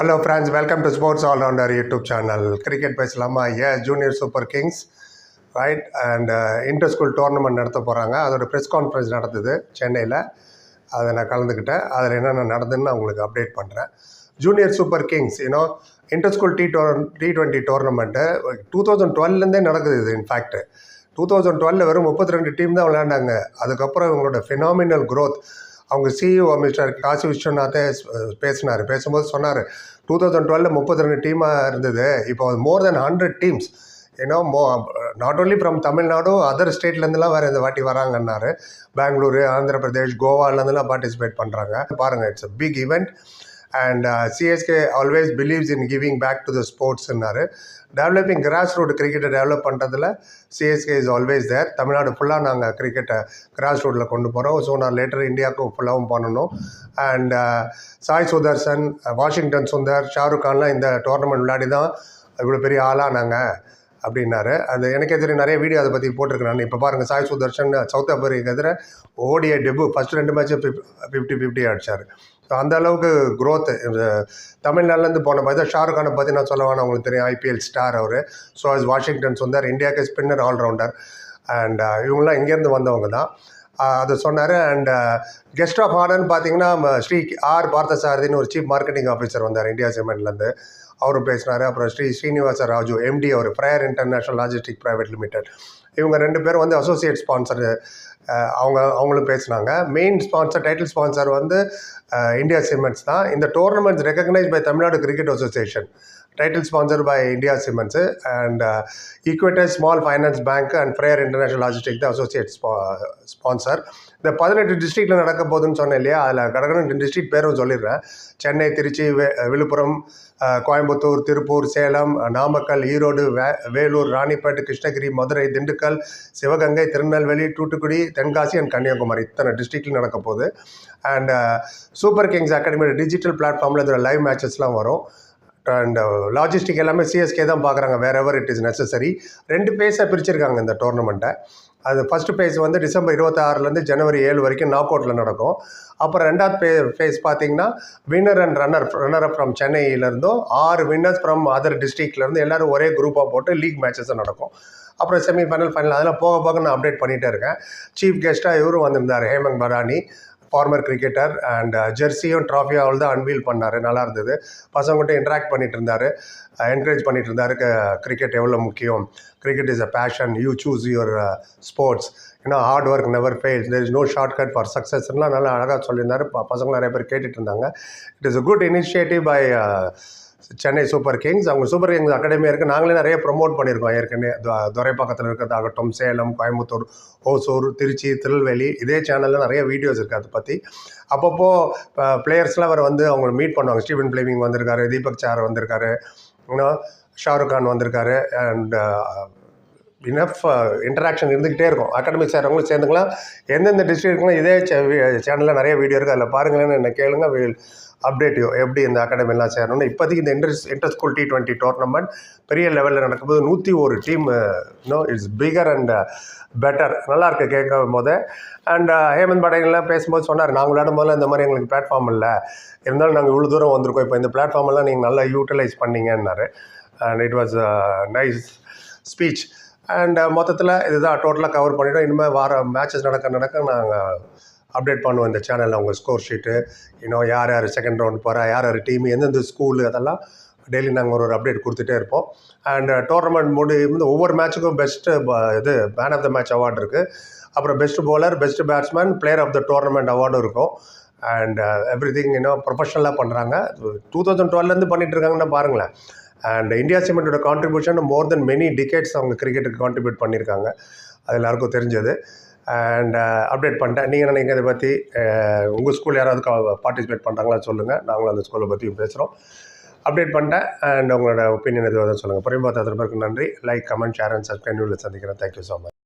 Hello friends welcome to sports allrounder YouTube channel cricket பேசலாமா? A junior super kings right and inter school tournament நடத்த போகிறாங்க அதோட press conference நடந்தது சென்னையில். அதை நான் கலந்துக்கிட்டேன். அதில் என்னென்ன நடந்ததுன்னு நான் உங்களுக்கு அப்டேட் பண்ணுறேன் junior super kings you know inter school T door T twenty tournament two thousand டுவெல்லேருந்தே நடக்குது இது இன்ஃபேக்ட்டு டூ தௌசண்ட் டுவெலில் வெறும் முப்பத்தி ரெண்டு டீம் தான் விளையாண்டாங்க. அதுக்கப்புறம் இவங்களோட ஃபினாமினல் க்ரோத் அவங்க சிஇஓ மிஸ்டர் காசி விஸ்வநாதே பேசினார். பேசும்போது சொன்னார் டூ தௌசண்ட் டுவெலில் முப்பத்தி ரெண்டு டீமாக இருந்தது. இப்போ மோர் தென் ஹண்ட்ரட் டீம்ஸ் ஏன்னா more not only from Tamil Nadu other ஸ்டேட்லேருந்துலாம் வேறு இந்த வாட்டி வராங்கன்னாரு. பெங்களூரு ஆந்திர பிரதேஷ் கோவாலேருந்துலாம் பார்ட்டிசிபேட் பண்ணுறாங்க பாருங்கள் it's a big event and CSK always believes in giving back to the ஸ்போர்ட்ஸ்னாரு developing grass root கிரிக்கெட்டை டெவலப் பண்ணுறதுல CSK is always there Tamil Nadu ஃபுல்லாக நாங்கள் கிரிக்கெட்டை கிராஸ் ரூட்டில் கொண்டு போகிறோம் ஸோ நான் லேட்டர் இந்தியாவுக்கு ஃபுல்லாகவும் பண்ணணும். And uh, Sai Sudharsan Washington Sundar Shahrukh கான்லாம் இந்த டோர்னமெண்ட் விளையாடி தான் இவ்வளோ பெரிய ஆளாக நாங்கள் அப்படின்னாரு. அந்த எனக்கே தெரியும் நிறைய வீடியோ அதை பற்றி போட்டிருக்கேன் நான் இப்போ பாருங்கள் சாய் சுதர்ஷன் சவுத் ஆப்பிரிக்கா எதிர ஓடிய டெபு ஃபஸ்ட் ரெண்டு மேட்ச்சு ஃபிஃப்டி ஃபிஃப்டி அடிச்சார் ஸோ அந்த அளவுக்கு க்ரோத்து தமிழ்நாட்டிலேருந்து போன மாதிரி தான் ஷாருக் கானை பற்றி நான் சொல்ல வேணாம் உங்களுக்கு தெரியும் ஐபிஎல் ஸ்டார் அவர். ஸோ அஸ் வாஷிங்டன் வந்தார் இந்தியாவுக்கு ஸ்பின்னர் ஆல்ரவுண்டர் அண்ட் இவங்களாம் இங்கேருந்து வந்தவங்க தான். Uh, அதை சொன்னார். அண்ட் கெஸ்ட் uh, ஆஃப் ஆனர்னு பார்த்தீங்கன்னா நம்ம ஸ்ரீ ஆர் பார்த்தசாரதின்னு ஒரு சீஃப் மார்க்கெட்டிங் ஆஃபீஸர் வந்தார் இந்தியா சிமெண்ட்லேருந்து அவரும் பேசினார் அப்புறம் ஸ்ரீ ஸ்ரீனிவாச ராஜு எம்டி அவர் Freyer international logistic private limited இவங்க ரெண்டு பேரும் வந்து அசோசியேட் ஸ்பான்சர் அவங்க அவங்களும் பேசினாங்க. மெயின் ஸ்பான்சர் டைட்டில் ஸ்பான்சர் வந்து இந்தியா சிமெண்ட்ஸ் தான். இந்த tournaments recognize by Tamil Nadu cricket association title sponsor by India cements and Equator small finance bank and Freyer international logistic தான் அசோசியேட் ஸ்பான்சர் இந்த பதினெட்டு டிஸ்ட்ரிக்டில் நடக்க போகுதுன்னு சொன்னேன் இல்லையா? அதில் கடற்கரை டிஸ்ட்ரிக்ட் பேரும் சொல்லிடுறேன். சென்னை திருச்சி வே விழுப்புரம் கோயம்புத்தூர் திருப்பூர் சேலம் நாமக்கல் ஈரோடு வே வேலூர் ராணிப்பேட்டு கிருஷ்ணகிரி மதுரை திண்டுக்கல் சிவகங்கை திருநெல்வேலி தூத்துக்குடி தென்காசி அண்ட் கன்னியாகுமரி. இத்தனை டிஸ்ட்ரிக்டில் நடக்க போகுது. அண்ட் சூப்பர் கிங்ஸ் அகாடமியோட டிஜிட்டல் பிளாட்ஃபார்மில் இதில் லைவ் மேட்சஸ்லாம் வரும். அண்ட் லாஜிஸ்டிக் uh, எல்லாமே சிஎஸ்கே தான் பார்க்குறாங்க wherever it is necessary ரெண்டு பேஸாக பிரிச்சிருக்காங்க இந்த டோர்னமெண்ட்டை அது ஃபஸ்ட்டு ஃபேஸ் வந்து டிசம்பர் இருபத்தாறுலேருந்து ஜனவரி ஏழு வரைக்கும் நாக் அவுட்டில் நடக்கும். அப்புறம் ரெண்டாவது பே ஃபேஸ் பார்த்தீங்கன்னா winner and runner runner up from சென்னையிலேருந்தும் ஆறு வின்னர்ஸ் ஃப்ரம் அதர் டிஸ்ட்ரிக்ட்லேருந்து எல்லோரும் ஒரே குரூப்பாக போட்டு லீக் மேட்சஸும் நடக்கும். அப்புறம் செமிஃபைனல் ஃபைனல் அதெல்லாம் போக போக நான் அப்டேட் பண்ணிகிட்டே இருக்கேன். சீஃப் கெஸ்ட்டாக இவரும் வந்திருந்தார் Hemant Barani former cricketer and ஜெர்சியும் ட்ராஃபியும் அவள் தான் அன்வீல் பண்ணார். நல்லா இருந்தது. பசங்கள்கிட்ட இன்ட்ராக்ட் பண்ணிட்டு இருந்தார். என்கரேஜ் பண்ணிட்டு இருந்தார். கிரிக்கெட் எவ்வளோ முக்கியம்? Cricket is a passion you choose your sports ஏன்னா hard work never fails there is no short cut for சக்ஸஸ்லாம் நல்லா அழகாக சொல்லியிருந்தார். ப- பசங்க நிறைய பேர் கேட்டுட்டு இருந்தாங்க. It is a good initiative by Chennai super kings அவங்க சூப்பர் கிங்ஸ் அகாடமி இருக்குது நாங்களே நிறைய ப்ரொமோட் பண்ணியிருக்கோம். ஏற்கனவே து- துரைப்பாக்கத்தில் இருக்கிறதாகட்டும் சேலம் கோயம்புத்தூர் ஓசூர் திருச்சி திருநெல்வேலி இதே சேனலில் நிறைய வீடியோஸ் இருக்குது அதை பற்றி அப்பப்போ பிளேயர்ஸ்லாம் அவர் வந்து அவங்க மீட் பண்ணுவாங்க. ஸ்டீவன் பிளேமிங் வந்திருக்காரு தீபக் சார் வந்திருக்காரு ஷாருக் கான் வந்திருக்காரு அண்ட் இனஃப் இன்டராக்ஷன் இருந்துக்கிட்டே இருக்கும். அகாடமிக் சார் அவங்களும் சேர்ந்துக்கலாம். எந்தெந்த டிஸ்ட்ரிக்ட்லாம் இதே சேனலில் நிறைய வீடியோ இருக்குது அதில் பாருங்களேன்னு என்ன கேளுங்க. வில் எப்படி இந்த அகாடமிலாம் சேரணும்னு இப்போதைக்கு இந்த inter inter school T twenty tournament பெரிய லெவலில் நடக்கும்போது நூற்றி ஒரு டீம் இன்னும் இட்ஸ் பிகர் அண்ட் பெட்டர் நல்லாயிருக்கு கேட்கும் போது. அண்ட் uh, ஹேமந்த் படேல்லாம் பேசும்போது சொன்னார் நாங்கள் விளையாடும் போதில் இந்த மாதிரி எங்களுக்கு பிளாட்ஃபார்ம் இல்லை. இருந்தாலும் நாங்கள் இவ்வளோ தூரம் வந்திருக்கோம். இப்போ இந்த பிளாட்ஃபார்மெல்லாம் நீங்கள் நல்லா utilise பண்ணீங்கன்னாரு. And it was nice speech and மொத்தத்தில் இதுதான் டோட்டலாக கவர் பண்ணிவிட்டோம் இனிமேல் வார மேட்சஸ் நடக்க நடக்க நாங்கள் அப்டேட் பண்ணுவோம் இந்த சேனலில் உங்கள் ஸ்கோர் ஷீட்டு இன்னும் யார் யார் செகண்ட் ரவுண்ட் போகிறா யார் யார் டீம் எந்தெந்த ஸ்கூலு அதெல்லாம் டெய்லி நாங்கள் ஒரு ஒரு அப்டேட் கொடுத்துட்டே இருப்போம். அண்ட் டோர்னமெண்ட் uh, முடி வந்து ஒவ்வொரு மேட்ச்சுக்கும் பெஸ்ட்டு இது man of the match award இருக்குது அப்புறம் best bowler best batsman player of the tournament அவார்டும் இருக்கும். அண்ட் எவ்ரி திங் இன்னும் ப்ரொஃபஷனலாக பண்ணுறாங்க டூ தௌசண்ட் டுவெல்லேருந்து பண்ணிட்டு இருக்காங்கன்னா பாருங்களேன். And India சிமெண்ட்டோட contribution more than many decades அவங்க கிரிக்கெட்டுக்கு கான்ட்ரிபியூட் பண்ணியிருக்காங்க அது எல்லாருக்கும் தெரிஞ்சது. அண்ட் அப்டேட் uh, பண்ணிட்டேன். நீங்கள் நினைக்கிற இதை பற்றி uh, உங்கள் ஸ்கூல் யாராவது பார்ட்டிசிபேட் பண்ணுறாங்களா சொல்லுங்கள் நாங்களும் அந்த ஸ்கூலை பற்றியும் பேசுகிறோம் அப்டேட் பண்ணிட்டேன். அண்ட் உங்களோட ஒப்பீனியன் எதுவாக சொல்லுங்கள் புரியும் பார்த்து நன்றி. Like comment share and subscribe நியூவில் சந்திக்கிறேன். Thank you so much